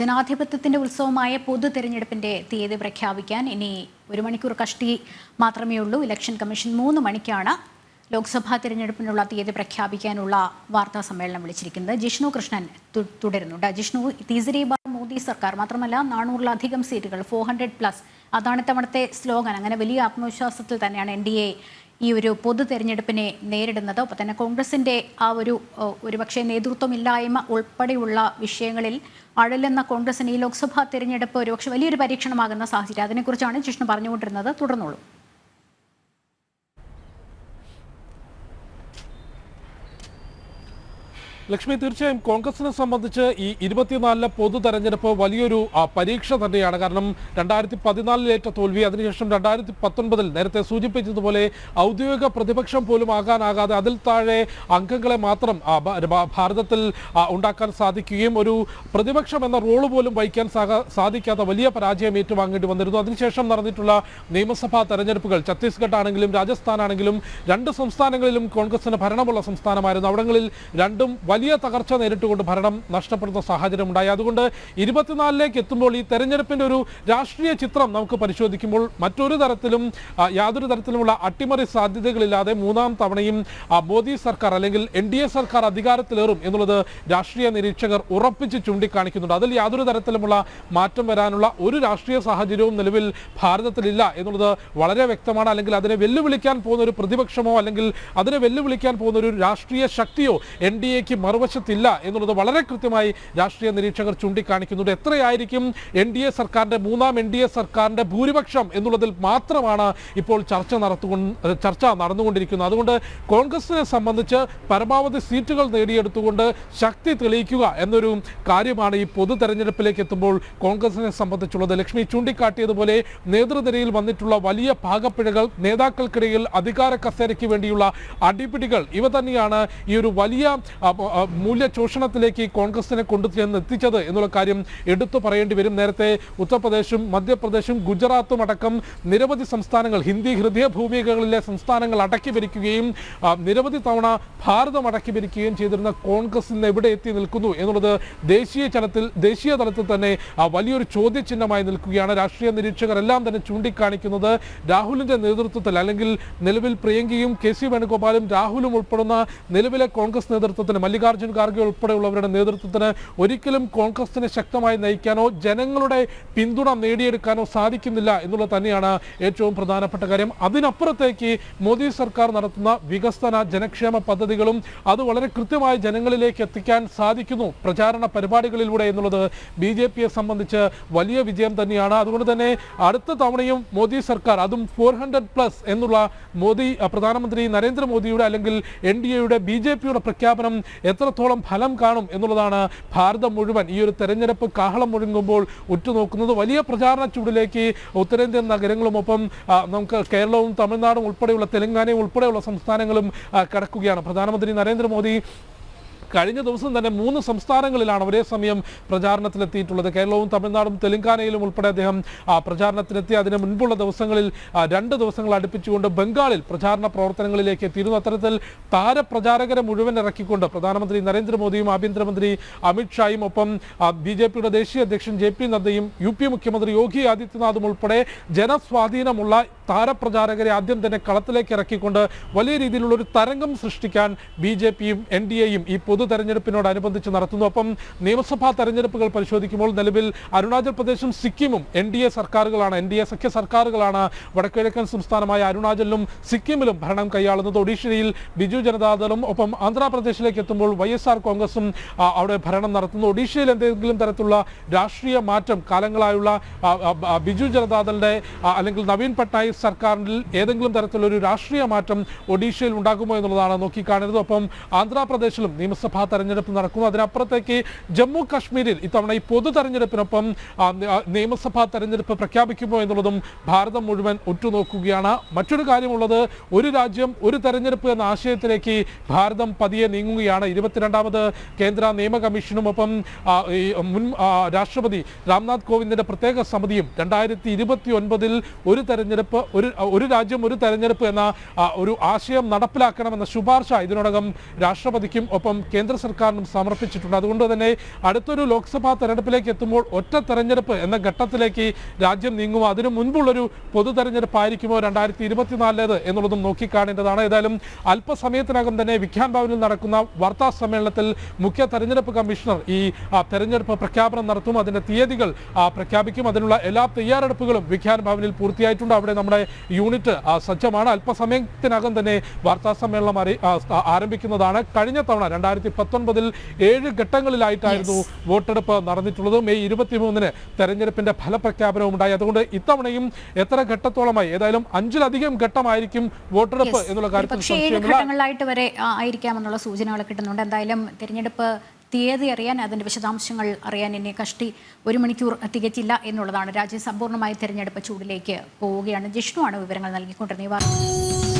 ജനാധിപത്യത്തിന്റെ ഉത്സവമായ പൊതു തെരഞ്ഞെടുപ്പിന്റെ തീയതി പ്രഖ്യാപിക്കാൻ ഇനി ഒരു മണിക്കൂർ കഷ്ടി മാത്രമേ ഉള്ളൂ. ഇലക്ഷൻ കമ്മീഷൻ മൂന്ന് മണിക്കാണ് ലോക്സഭാ തിരഞ്ഞെടുപ്പിനുള്ള തീയതി പ്രഖ്യാപിക്കാനുള്ള വാർത്താ സമ്മേളനം വിളിച്ചിരിക്കുന്നത്. ജിഷ്ണു കൃഷ്ണൻ തുടരുന്നുണ്ട് ജിഷ്ണു തീസരി ബാർ മോദി സർക്കാർ മാത്രമല്ല നാനൂറിലധികം സീറ്റുകൾ ഫോർ ഹൺഡ്രഡ് പ്ലസ് അതാണ് ഇത്തവണത്തെ സ്ലോഗൻ. അങ്ങനെ വലിയ ആത്മവിശ്വാസത്തിൽ തന്നെയാണ് എൻ ഡി എ ഈ ഒരു പൊതു തെരഞ്ഞെടുപ്പിനെ നേരിടുന്നത്. ഒപ്പം തന്നെ കോൺഗ്രസിന്റെ ആ ഒരു ഒരുപക്ഷെ നേതൃത്വമില്ലായ്മ ഉൾപ്പെടെയുള്ള വിഷയങ്ങളിൽ അഴലെന്ന കോൺഗ്രസിന് ഈ ലോക്സഭാ തെരഞ്ഞെടുപ്പ് ഒരുപക്ഷെ വലിയൊരു പരീക്ഷണമാകുന്ന സാഹചര്യം. അതിനെക്കുറിച്ചാണ് ജിഷ്ണു പറഞ്ഞുകൊണ്ടിരുന്നത്. തുടർന്നോളൂ. ലക്ഷ്മി തീർച്ചയായും കോൺഗ്രസിനെ സംബന്ധിച്ച് ഈ ഇരുപത്തിനാലിലെ പൊതു തെരഞ്ഞെടുപ്പ് വലിയൊരു പരീക്ഷ തന്നെയാണ്. കാരണം രണ്ടായിരത്തി പതിനാലിലേറ്റ തോൽവി അതിനുശേഷം രണ്ടായിരത്തി പത്തൊൻപതിൽ നേരത്തെ സൂചിപ്പിച്ചതുപോലെ ഔദ്യോഗിക പ്രതിപക്ഷം പോലും ആകാനാകാതെ അതിൽ താഴെ അംഗങ്ങളെ മാത്രം ഭാരതത്തിൽ ഉണ്ടാക്കാൻ സാധിക്കുകയും ഒരു പ്രതിപക്ഷം എന്ന റോൾ പോലും വഹിക്കാൻ സാധിക്കാത്ത വലിയ പരാജയം ഏറ്റുവാങ്ങേണ്ടി വന്നിരുന്നു. അതിനുശേഷം നടന്നിട്ടുള്ള നിയമസഭാ തെരഞ്ഞെടുപ്പുകൾ ഛത്തീസ്ഗഡ് ആണെങ്കിലും രാജസ്ഥാൻ ആണെങ്കിലും രണ്ട് സംസ്ഥാനങ്ങളിലും കോൺഗ്രസിന് ഭരണമുള്ള സംസ്ഥാനമായിരുന്നു. അവിടങ്ങളിൽ രണ്ടും വലിയ തകർച്ച നേരിട്ടുകൊണ്ട് ഭരണം നഷ്ടപ്പെടുന്ന സാഹചര്യം ഉണ്ടായി. അതുകൊണ്ട് ഇരുപത്തിനാലിലേക്ക് എത്തുമ്പോൾ ഈ തെരഞ്ഞെടുപ്പിന്റെ ഒരു രാഷ്ട്രീയ ചിത്രം നമുക്ക് പരിശോധിക്കുമ്പോൾ മറ്റൊരു തരത്തിലും യാതൊരു തരത്തിലുമുള്ള അട്ടിമറി സാധ്യതകളില്ലാതെ മൂന്നാം തവണയും മോദി സർക്കാർ അല്ലെങ്കിൽ എൻ സർക്കാർ അധികാരത്തിലേറും എന്നുള്ളത് രാഷ്ട്രീയ നിരീക്ഷകർ ഉറപ്പിച്ച് ചൂണ്ടിക്കാണിക്കുന്നുണ്ട്. അതിൽ യാതൊരു തരത്തിലുമുള്ള മാറ്റം വരാനുള്ള ഒരു രാഷ്ട്രീയ സാഹചര്യവും നിലവിൽ ഭാരതത്തിലില്ല എന്നുള്ളത് വളരെ വ്യക്തമാണ്. അല്ലെങ്കിൽ അതിനെ വെല്ലുവിളിക്കാൻ പോകുന്ന ഒരു പ്രതിപക്ഷമോ അല്ലെങ്കിൽ അതിനെ വെല്ലുവിളിക്കാൻ പോകുന്ന ഒരു രാഷ്ട്രീയ ശക്തിയോ എൻ ഡി എക്ക് മറുവശത്തില്ല എന്നുള്ളത് വളരെ കൃത്യമായി രാഷ്ട്രീയ നിരീക്ഷകർ ചൂണ്ടിക്കാണിക്കുന്നുണ്ട്. എത്രയായിരിക്കും എൻ ഡി എ സർക്കാരിന്റെ മൂന്നാം എൻ ഡി എ സർക്കാരിന്റെ ഭൂരിപക്ഷം എന്നുള്ളതിൽ മാത്രമാണ് ഇപ്പോൾ ചർച്ച നടത്തുകൊണ്ട് ചർച്ച നടന്നുകൊണ്ടിരിക്കുന്നത്. അതുകൊണ്ട് കോൺഗ്രസിനെ സംബന്ധിച്ച് പരമാവധി സീറ്റുകൾ നേടിയെടുത്തുകൊണ്ട് ശക്തി തെളിയിക്കുക എന്നൊരു കാര്യമാണ് ഈ പൊതു തെരഞ്ഞെടുപ്പിലേക്ക് എത്തുമ്പോൾ കോൺഗ്രസിനെ സംബന്ധിച്ചുള്ളത്. ലക്ഷ്മി ചൂണ്ടിക്കാട്ടിയതുപോലെ നേതൃനിരയിൽ വന്നിട്ടുള്ള വലിയ പാകപ്പിഴകൾ നേതാക്കൾക്കിടയിൽ അധികാര കസേരയ്ക്ക് വേണ്ടിയുള്ള അടിപിടികൾ ഇവ തന്നെയാണ് ഈ ഒരു വലിയ മൂല്യ ചൂഷണത്തിലേക്ക് കോൺഗ്രസിനെ കൊണ്ടുചെന്ന് എത്തിച്ചത് എന്നുള്ള കാര്യം എടുത്തു പറയേണ്ടി വരും. നേരത്തെ ഉത്തർപ്രദേശും മധ്യപ്രദേശും ഗുജറാത്തും അടക്കം നിരവധി സംസ്ഥാനങ്ങൾ ഹിന്ദി ഹൃദയഭൂമികകളിലെ സംസ്ഥാനങ്ങൾ അടക്കി ഭരിക്കുകയും നിരവധി തവണ ഭാരതം അടക്കി ഭരിക്കുകയും ചെയ്തിരുന്ന കോൺഗ്രസ് ഇന്ന് എവിടെ എത്തി നിൽക്കുന്നു എന്നുള്ളത് ദേശീയ തലത്തിൽ ദേശീയ തലത്തിൽ തന്നെ വലിയൊരു ചോദ്യചിഹ്നമായി നിൽക്കുകയാണ്. രാഷ്ട്രീയ നിരീക്ഷകരെല്ലാം തന്നെ ചൂണ്ടിക്കാണിക്കുന്നത് രാഹുലിന്റെ നേതൃത്വത്തിൽ അല്ലെങ്കിൽ നിലവിൽ പ്രിയങ്കയും കെ സി വേണുഗോപാലും രാഹുലും ഉൾപ്പെടുന്ന നിലവിലെ കോൺഗ്രസ് നേതൃത്വത്തിന്. മല്ലികാർജുൻ ഖാർഗെ ഉൾപ്പെടെയുള്ളവരുടെ നേതൃത്വത്തിന് ഒരിക്കലും കോൺഗ്രസിനെ ശക്തമായി നയിക്കാനോ ജനങ്ങളുടെ പിന്തുണ നേടിയെടുക്കാനോ സാധിക്കുന്നില്ല എന്നുള്ളത് തന്നെയാണ് ഏറ്റവും പ്രധാനപ്പെട്ട കാര്യം. അതിനപ്പുറത്തേക്ക് മോദി സർക്കാർ നടത്തുന്ന വികസന ജനക്ഷേമ പദ്ധതികളും അത് വളരെ കൃത്യമായി ജനങ്ങളിലേക്ക് എത്തിക്കാൻ സാധിക്കുന്നു. പ്രചാരണ പരിപാടികളിലൂടെ എന്നുള്ളത് ബി ജെ പിയെ സംബന്ധിച്ച് വലിയ വിജയം തന്നെയാണ്. അതുകൊണ്ട് തന്നെ അടുത്ത തവണയും മോദി സർക്കാർ അതും ഫോർ ഹൺഡ്രഡ് പ്ലസ് എന്നുള്ള മോദി പ്രധാനമന്ത്രി നരേന്ദ്രമോദിയുടെ അല്ലെങ്കിൽ എൻ ഡി എയുടെ ബി ജെ പിയുടെ പ്രഖ്യാപനം എത്രത്തോളം ഫലം കാണും എന്നുള്ളതാണ് ഭാരതം മുഴുവൻ ഈ ഒരു തെരഞ്ഞെടുപ്പ് കാഹളം മുഴങ്ങുമ്പോൾ ഉറ്റുനോക്കുന്നത്. വലിയ പ്രചാരണ ചൂടിലേക്ക് ഉത്തരേന്ത്യൻ നഗരങ്ങളുമൊപ്പം നമുക്ക് കേരളവും തമിഴ്നാടും ഉൾപ്പെടെയുള്ള തെലങ്കാനയും ഉൾപ്പെടെയുള്ള സംസ്ഥാനങ്ങളും കിടക്കുകയാണ്. പ്രധാനമന്ത്രി നരേന്ദ്രമോദി കഴിഞ്ഞ ദിവസം തന്നെ മൂന്ന് സംസ്ഥാനങ്ങളിലാണ് ഒരേ സമയം പ്രചാരണത്തിലെത്തിയിട്ടുള്ളത്. കേരളവും തമിഴ്നാടും തെലങ്കാനയിലും ഉൾപ്പെടെ അദ്ദേഹം പ്രചാരണത്തിനെത്തി അതിന് മുൻപുള്ള ദിവസങ്ങളിൽ രണ്ട് ദിവസങ്ങൾ അടുപ്പിച്ചുകൊണ്ട് ബംഗാളിൽ പ്രചാരണ പ്രവർത്തനങ്ങളിലേക്ക് എത്തിയിരുന്നു. അത്തരത്തിൽ താരപ്രചാരകരെ മുഴുവൻ ഇറക്കിക്കൊണ്ട് പ്രധാനമന്ത്രി നരേന്ദ്രമോദിയും ആഭ്യന്തരമന്ത്രി അമിത്ഷായും ഒപ്പം ബി ജെ പിയുടെ ദേശീയ അധ്യക്ഷൻ ജെ പി നദ്ദയും യു പി മുഖ്യമന്ത്രി യോഗി ആദിത്യനാഥും ഉൾപ്പെടെ ജനസ്വാധീനമുള്ള താരപ്രചാരകരെ ആദ്യം തന്നെ കളത്തിലേക്ക് ഇറക്കിക്കൊണ്ട് വലിയ രീതിയിലുള്ള ഒരു തരംഗം സൃഷ്ടിക്കാൻ ബി ജെ പിയും എൻ ഡി എയും ഈ പൊതു തെരഞ്ഞെടുപ്പിനോടനുബന്ധിച്ച് നടത്തുന്നു. ഒപ്പം നിയമസഭാ തെരഞ്ഞെടുപ്പുകൾ പരിശോധിക്കുമ്പോൾ നിലവിൽ അരുണാചൽ പ്രദേശും സിക്കിമും എൻ ഡി എ സർക്കാരുകളാണ്. എൻ ഡി എ സഖ്യ സർക്കാരുകളാണ്. വടക്കിഴക്കൻ സംസ്ഥാനമായ അരുണാചലിലും സിക്കിമിലും ഭരണം കൈയാളുന്നത്. ഒഡീഷയിൽ ബിജു ജനതാദളും ഒപ്പം ആന്ധ്രാപ്രദേശിലേക്ക് എത്തുമ്പോൾ വൈ എസ് ആർ കോൺഗ്രസും അവിടെ ഭരണം നടത്തുന്നു. ഒഡീഷയിൽ എന്തെങ്കിലും തരത്തിലുള്ള രാഷ്ട്രീയ മാറ്റം കാലങ്ങളായുള്ള ബിജു ജനതാദളിന്റെ അല്ലെങ്കിൽ നവീൻ പട്നായിക് സർക്കാരിൽ ഏതെങ്കിലും തരത്തിലുള്ള ഒരു രാഷ്ട്രീയ മാറ്റം ഒഡീഷയിൽ ഉണ്ടാകുമോ എന്നുള്ളതാണ് നോക്കിക്കാണുന്നത്. ഒപ്പം ആന്ധ്രാപ്രദേശിലും നിയമസഭാ തെരഞ്ഞെടുപ്പ് നടക്കുന്നു. അതിനപ്പുറത്തേക്ക് ജമ്മു കാശ്മീരിൽ ഇത്തവണ ഈ പൊതു തെരഞ്ഞെടുപ്പിനൊപ്പം നിയമസഭാ തെരഞ്ഞെടുപ്പ് പ്രഖ്യാപിക്കുമോ എന്നുള്ളതും ഭാരതം മുഴുവൻ ഉറ്റുനോക്കുകയാണ്. മറ്റൊരു കാര്യമുള്ളത് ഒരു രാജ്യം ഒരു തെരഞ്ഞെടുപ്പ് എന്ന ആശയത്തിലേക്ക് ഭാരതം പതിയെ നീങ്ങുകയാണ്. ഇരുപത്തിരണ്ടാമത് കേന്ദ്ര നിയമ കമ്മീഷനും ഒപ്പം മുൻ രാഷ്ട്രപതി രാംനാഥ് കോവിന്ദിന്റെ പ്രത്യേക സമിതിയും രണ്ടായിരത്തി ഇരുപത്തി ഒൻപതിൽ ഒരു തെരഞ്ഞെടുപ്പ് ഒരു ഒരു രാജ്യം ഒരു തെരഞ്ഞെടുപ്പ് എന്ന ഒരു ആശയം നടപ്പിലാക്കണമെന്ന ശുപാർശ ഇതിനോടകം രാഷ്ട്രപതിക്കും ഒപ്പം കേന്ദ്ര സർക്കാരിനും സമർപ്പിച്ചിട്ടുണ്ട്. അതുകൊണ്ട് തന്നെ അടുത്തൊരു ലോക്സഭാ തെരഞ്ഞെടുപ്പിലേക്ക് എത്തുമ്പോൾ ഒറ്റ തെരഞ്ഞെടുപ്പ് എന്ന ഘട്ടത്തിലേക്ക് രാജ്യം നീങ്ങുമോ അതിനു മുൻപുള്ളൊരു പൊതു തെരഞ്ഞെടുപ്പായിരിക്കുമോ രണ്ടായിരത്തി ഇരുപത്തിനാലിലേത് എന്നുള്ളതും നോക്കിക്കാണേണ്ടതാണ്. ഏതായാലും അല്പസമയത്തിനകം തന്നെ വിഖ്യാൻ ഭവനിൽ നടക്കുന്ന വാർത്താ സമ്മേളനത്തിൽ മുഖ്യ തെരഞ്ഞെടുപ്പ് കമ്മീഷണർ ഈ തെരഞ്ഞെടുപ്പ് പ്രഖ്യാപനം നടത്തും. അതിന്റെ തീയതികൾ പ്രഖ്യാപിക്കും. അതിനുള്ള എല്ലാ തയ്യാറെടുപ്പുകളും വിഖ്യാൻ ഭവനിൽ പൂർത്തിയായിട്ടുണ്ട്. അവിടെ നമ്മുടെ യൂണിറ്റ് സജ്ജമാണ്. അല്പസമയത്തിനകം തന്നെ വാർത്താ സമ്മേളനം ആരംഭിക്കുന്നതാണ്. കഴിഞ്ഞ തവണ രണ്ടായിരത്തി പത്തൊൻപതിൽ ഏഴ് ഘട്ടങ്ങളിലായിട്ടായിരുന്നു വോട്ടെടുപ്പ് നടന്നിട്ടുള്ളത്. മെയ് ഇരുപത്തിമൂന്നിന് തെരഞ്ഞെടുപ്പിന്റെ ഫലപ്രഖ്യാപനവും ഉണ്ടായി അതുകൊണ്ട് ഇത്തവണയും എത്ര ഘട്ടത്തോളമായി ഏതായാലും അഞ്ചിലധികം ഘട്ടമായിരിക്കും വോട്ടെടുപ്പ് എന്നുള്ള കാര്യത്തിൽ വരെ ആയിരിക്കാമെന്നുള്ള സൂചനകൾ കിട്ടുന്നുണ്ട്. എന്തായാലും തിരഞ്ഞെടുപ്പ് തീയതി അറിയാൻ അതിന്റെ വിശദാംശങ്ങൾ അറിയാൻ എന്നെ കഷ്ടി ഒരു മണിക്കൂർ തികച്ചില്ല എന്നുള്ളതാണ്. രാജ്യം സമ്പൂർണമായി തിരഞ്ഞെടുപ്പ് ചൂടിലേക്ക് പോവുകയാണ്. ജിഷ്ണുവാണ് വിവരങ്ങൾ നൽകിക്കൊണ്ടിരുന്നത്.